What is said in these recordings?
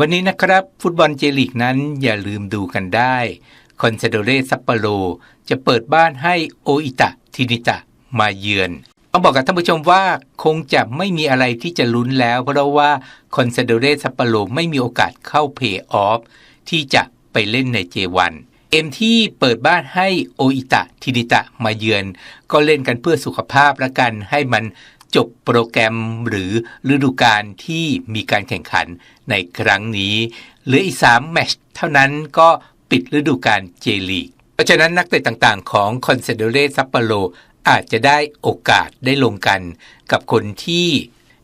วันนี้นะครับ ฟุตบอลเจลีกนั้นอย่าลืมดูกันได้คอนเซโดเรซัปโปโรจะเปิดบ้านให้โออิตะทินิตะมาเยือนต้องบอกกับท่านผู้ชมว่าคงจะไม่มีอะไรที่จะลุ้นแล้ว เพราะว่าคอนเซโดเรซัปโปโรไม่มีโอกาสเข้าเพย์ออฟที่จะไปเล่นในเจวันเอ็มที่เปิดบ้านให้โออิตะทินิตะมาเยือน ก็เล่นกันเพื่อสุขภาพและกันให้มัน จบโปรแกรมหรือฤดูกาลที่มีการแข่งขันในครั้งนี้เหลืออีก 3 แมตช์เท่านั้นก็ปิดฤดูกาลเจลีก เพราะฉะนั้นนักเตะต่างๆ ของคอนเซโดเรซัปโปโรอาจจะได้โอกาสได้ลงกัน กับคนที่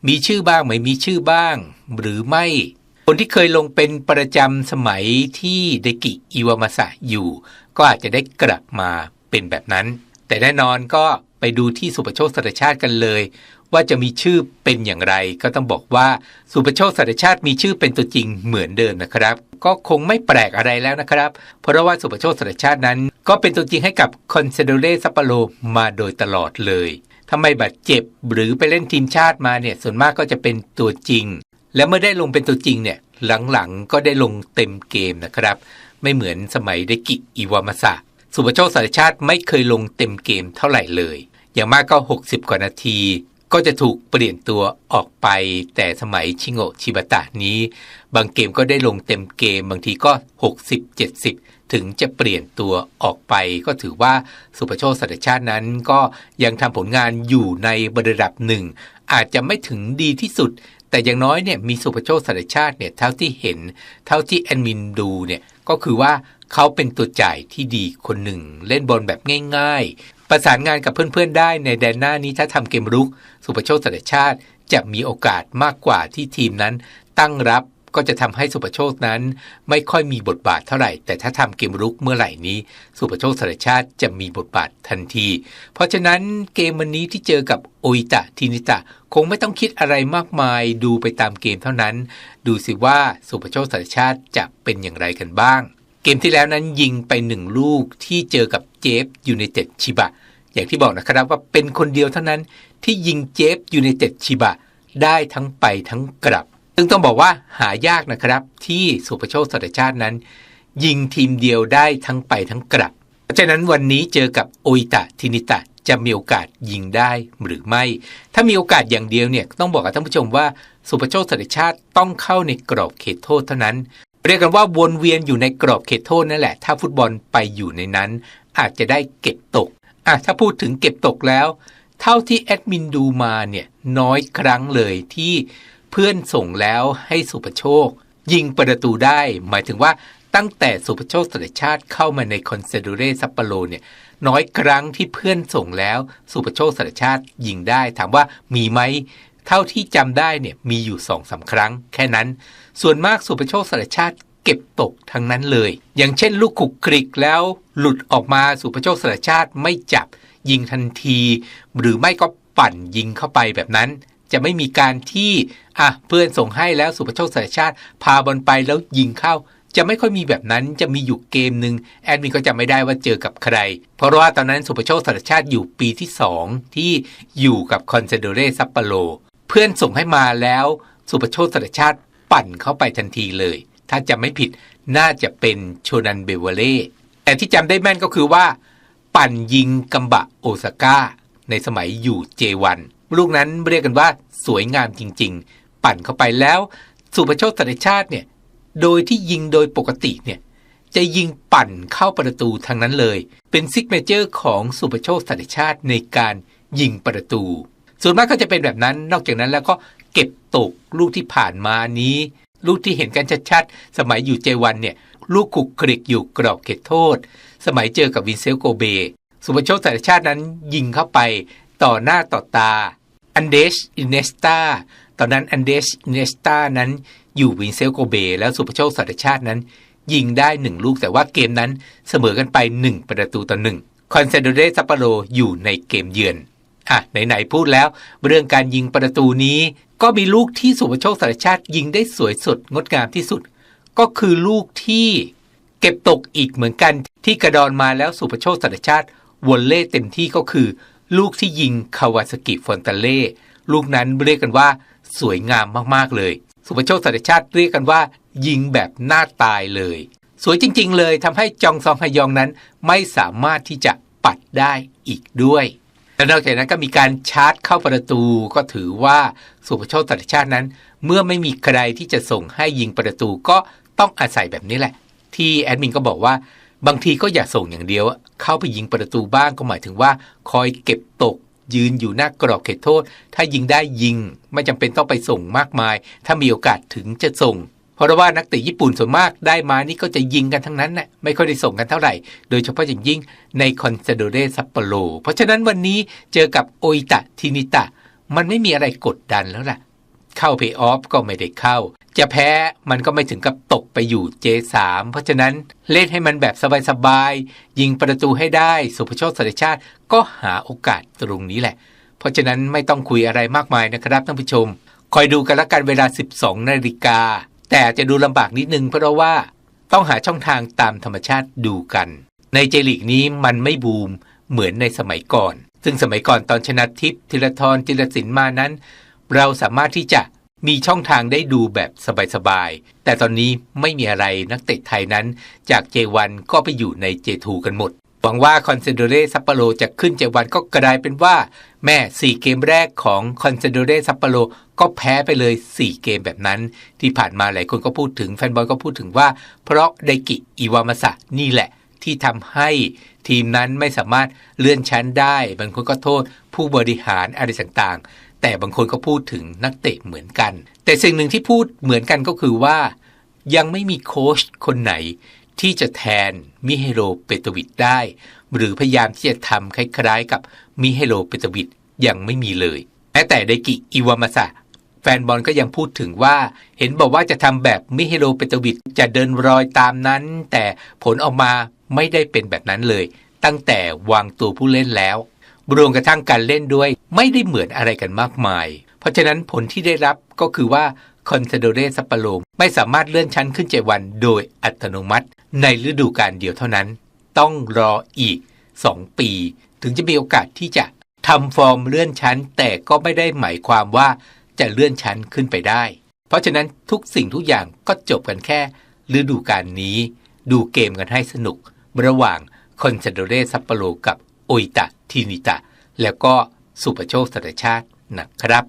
มีชื่อบ้างไม่มีชื่อบ้าง หรือไม่ คนที่เคยลงเป็นประจำสมัยที่เดกิอิวามาสะอยู่ ก็อาจจะได้กลับมาเป็นแบบนั้น แต่แน่นอนก็ ไปดูที่สุปโชคสารชาติกันเลย ว่าจะมีชื่อเป็นอย่างไร ก็ต้องบอกว่าสุปโชคสารชาติมีชื่อเป็นตัวจริงเหมือนเดิมนะครับ ก็คงไม่แปลกอะไรแล้วนะครับ เพราะว่าสุปโชคสารชาตินั้น ก็เป็นตัวจริงให้กับคอนเซโดเรซัปโปโรมาโดยตลอดเลยทำไมบาดเจ็บหรือไปเล่นทีมชาติมาเนี่ยส่วนมากก็จะเป็นตัวจริง แล้วเมื่อได้ลงเป็นตัวจริงเนี่ยหลังๆก็ได้ลงเต็มเกมนะครับ ไม่เหมือนสมัยเดกิอิวามาสะสุปโชคสารชาติไม่เคยลงเต็มเกมเท่าไหร่เลย อย่างมากก็ 60 กว่านาที ก็จะถูกเปลี่ยนตัวออกไป แต่สมัยชิโงชิบะตะนี้ บางเกมก็ได้ลงเต็มเกมบางทีก็ 60-70 ถึงจะเปลี่ยนตัวออกไป ก็ถือว่าสุปโชคสารชาตินั้นก็ยังทำผลงานอยู่ในระดับหนึ่ง อาจจะไม่ถึงดีที่สุด แต่อย่างน้อยเนี่ยมีสุปโชคสารชาติเนี่ยเท่าที่เห็น เท่าที่แอดมินดูเนี่ยก็คือว่าเขาเป็นตัวจ่ายที่ดีคนหนึ่ง เล่นบอลแบบง่าย ๆ ประสานงานกับเพื่อนๆได้ในแดนหน้านี้ถ้าทำเกมรุก สุปโชคสารชาติ จะมีโอกาสมากกว่าที่ทีมนั้นตั้งรับก็จะทำให้สุปโชคนั้น ไม่ค่อยมีบทบาทเท่าไหร่ แต่ถ้าทำเกมรุกเมื่อไหร่นี้ สุปโชคสารชาติจะมีบทบาททันที เพราะฉะนั้นเกมวันนี้ที่เจอกับโออิตะทินิตะ คงไม่ต้องคิดอะไรมากมายดูไปตามเกมเท่านั้น ดูสิว่าสุปโชคสารชาติจะเป็นอย่างไรกันบ้าง เกมที่แล้วนั้นยิงไปหนึ่งลูกที่เจอกับเจฟยูไนเต็ดชิบะ อย่างที่บอกนะครับว่าเป็นคนเดียวเท่านั้นที่ยิงเจฟยูไนเต็ดชิบะ ได้ทั้งไปทั้งกลับ ซึ่งต้องบอกว่าหายากนะครับที่สุภโชคสารชาตินั้น ยิงทีมเดียวได้ทั้งไปทั้งกลับ เพราะฉะนั้นวันนี้เจอกับโออิตะทินิตะจะมีโอกาสยิงได้หรือไม่ ถ้ามีโอกาสอย่างเดียวเนี่ยต้องบอกกับท่านผู้ชมว่าสุภโชคสารชาติต้องเข้าในกรอบเขตโทษเท่านั้น เรียกกันว่าวนเวียนอยู่ในกรอบเขตโทษนั่นแหละ ถ้าฟุตบอลไปอยู่ในนั้น อาจจะได้เก็บตกอะถ้าพูดถึงเก็บตกแล้ว เท่าที่แอดมินดูมาเนี่ยน้อยครั้งเลยที่เพื่อนส่งแล้วให้สุภโชค ยิงประตูได้ หมายถึงว่าตั้งแต่สุภโชคสารชาติเข้ามาในคอนเซดูเรซัปโปโรเนี่ยน้อยครั้งที่เพื่อนส่งแล้ว สุภโชคสารชาติยิงได้ ถามว่ามีไหม เท่าที่จำได้เนี่ยมีอยู่สองสาครั้ง แค่นั้น ส่วนมากสุภโชคสารชาติเก็บตกทั้งนั้นเลย อย่างเช่น ลูกขุกคลิกแล้วหลุดออกมาสุภโชคสารชาติไม่จับยิงทันที หรือไม่ก็ปั่นยิงเข้าไปแบบนั้น จะไม่มีการที่อะเพื่อนส่งให้แล้วสุภโชคสารชาติ พาบอลไปแล้วยิงเข้า จะไม่ค่อยมีแบบนั้นจะมีอยู่เกมหนึ่งแอดมินก็จะไม่ได้ว่าเจอกับใคร เพราะว่าตอนนั้นสุภโชคสารชาติอยู่ปีที่ 2 ที่อยู่กับคอนเซโดเรซัปโปโร พื่อนส่งให้มาแล้วสุภโชคสารชาติปั่นเข้าไปทันทีเลย ถ้าจะไม่ผิดน่าจะเป็นโชนันเบเวเล่แต่ที่จำได้แม่นก็คือว่า ปั่นยิงกัมบะโอซาก้า ในสมัยอยู่เจวันลูกนั้นเรียกกันว่าสวยงามจริง ๆ ปั่นเข้าไปแล้ว สุภโชคสารชาติเนี่ยโดยที่ยิงโดยปกติเนี่ยจะยิงปั่นเข้าประตูทางนั้นเลย เป็นซิกเนเจอร์ของสุภโชคสารชาติในการยิงประตู ส่วนมากก็จะเป็นแบบนั้น นอกจากนั้นแล้วก็เก็บตกลูกที่ผ่านมานี้ ลูกที่เห็นกันชัดๆ สมัยอยู่เจวันเนี่ย ลูกขุกคลิกอยู่กรอบเขตโทษ สมัยเจอกับวินเซลโกเบ สุภโชคสารชาตินั้นยิงเข้าไปต่อหน้าต่อตา อันเดชอินเนสตาตอนนั้นอันเดชอินเนสตานั้นอยู่วินเซลโกเบ แล้วสุภโชคสารชาตินั้น ยิงได้หนึ่งลูกแต่ว่าเกมนั้นเสมอกันไป 1 ประตูต่อหนึ่งคอนเซโดเรซัปโปโรอยู่ในเกมเยือน อะไหนๆพูดแล้ว เรื่องการยิงประตูนี้ ก็มีลูกที่สุภโชคสารชาติยิงได้สวยสดงดงามที่สุด ก็คือลูกที่เก็บตกอีกเหมือนกันที่กระดอนมาแล้วสุภโชคสารชาติวอลเล่เต็มที่ก็คือ ลูกที่ยิงคาวาสกิฟอนตาเล่ลูกนั้นเรียกกันว่า สวยงามมากๆเลย สุภโชคสัตชาติเรียกกันว่า ยิงแบบหน้าตายเลย สวยจริง ๆ เลยทำให้จองซองฮยองนั้นไม่สามารถที่จะปัดได้อีกด้วย และนอกจากนั้นก็มีการชาร์จเข้าประตูก็ถือว่าสุภโชคสัตชาตินั้น เมื่อไม่มีใครที่จะส่งให้ยิงประตูก็ต้องอาศัยแบบนี้แหละ ที่แอดมินก็บอกว่าบางทีก็อย่าส่งอย่างเดียว เข้าไปยิงประตูบ้างก็หมายถึงว่า คอยเก็บตกยืนอยู่หน้ากรอบเขตโทษ ถ้ายิงได้ยิง ไม่จำเป็นต้องไปส่งมากมาย ถ้ามีโอกาสถึงจะส่ง เพราะว่านักเตะญี่ปุ่นส่วนมากได้มานี่ก็จะยิงกันทั้งนั้นแหละไม่ค่อยได้ส่งกันเท่าไหร่ โดยเฉพาะอย่างยิ่งในคอนเซโดเรซัปโปโรเพราะฉะนั้นวันนี้เจอกับโออิตะทินิตะ มันไม่มีอะไรกดดันแล้วล่ะ เข้าเพย์ออฟก็ไม่ได้เข้า จะแพ้มันก็ไม่ถึงกับตกไปอยู่ J3 เพราะฉะนั้นเล่นให้มันแบบสบายๆยิงประตูให้ได้สุภโชคสัตชาติก็หาโอกาสตรงนี้แหละ เพราะฉะนั้นไม่ต้องคุยอะไรมากมายนะครับท่านผู้ชม คอยดูกันละกันเวลา 12นาฬิกา แต่จะดูลำบากนิดนึงเพราะว่าต้องหาช่องทางตามธรรมชาติดูกัน ในเจลีกนี้มันไม่บูมเหมือนในสมัยก่อน ซึ่งสมัยก่อนตอนชนะทิพย์ธีรทรจิรศิลป์มานั้น เราสามารถที่จะมีช่องทางได้ดูแบบสบายๆ แต่ตอนนี้ไม่มีอะไรนักเตะไทยนั้น จาก J1 ก็ไปอยู่ใน J2 กันหมด หวังว่าคอนเซโดเรซัปโปโรจะขึ้น J1 ก็กลายเป็นว่า แม่ 4 เกมแรกของคอนเซโดเรซัปโปโรก็แพ้ไปเลย 4 เกมแบบนั้น ที่ผ่านมาหลายคนก็พูดถึงแฟนบอลก็พูดถึงว่า เพราะไดกิอิวามาสะนี่แหละที่ทำให้ทีมนั้นไม่สามารถเลื่อนชั้นได้ บางคนก็โทษผู้บริหารอะไรต่างๆ แต่บางคนก็พูดถึงนักเตะเหมือนกัน แต่สิ่งหนึ่งที่พูดเหมือนกันก็คือว่า ยังไม่มีโค้ชคนไหน ที่จะแทนมิเฮโรเปโตวิดได้ หรือพยายามที่จะทำคล้ายๆ กับมิเฮโรเปโตวิดยังไม่มีเลยแม้แต่ไดกิอิวามาสะแฟนบอลก็ยังพูดถึงว่า เห็นบอกว่าจะทำแบบมิเฮโรเปโตวิดจะเดินรอยตามนั้น แต่ผลออกมาไม่ได้เป็นแบบนั้นเลย ตั้งแต่วางตัวผู้เล่นแล้วรวมกระทั่งการเล่นด้วย ไม่ได้เหมือนอะไรกันมากมาย เพราะฉะนั้นผลที่ได้รับก็คือว่าคอนซาโดเรซัปปโรไม่สามารถเลื่อนชั้นขึ้นเจวันโดยอัตโนมัติ ในฤดูกาลเดียวเท่านั้น ต้องรออีก 2 ปี ถึงจะมีโอกาสที่จะทำฟอร์มเลื่อนชั้น แต่ก็ไม่ได้หมายความว่าจะเลื่อนชั้นขึ้นไปได้ เพราะฉะนั้นทุกสิ่งทุกอย่างก็จบกันแค่ฤดูกาลนี้ ดูเกมกันให้สนุก ระหว่างคอนซาโดเรซัปโปโรกับโออิตะทินิตะ แล้วก็สุปโชคสัตชาตินะครับ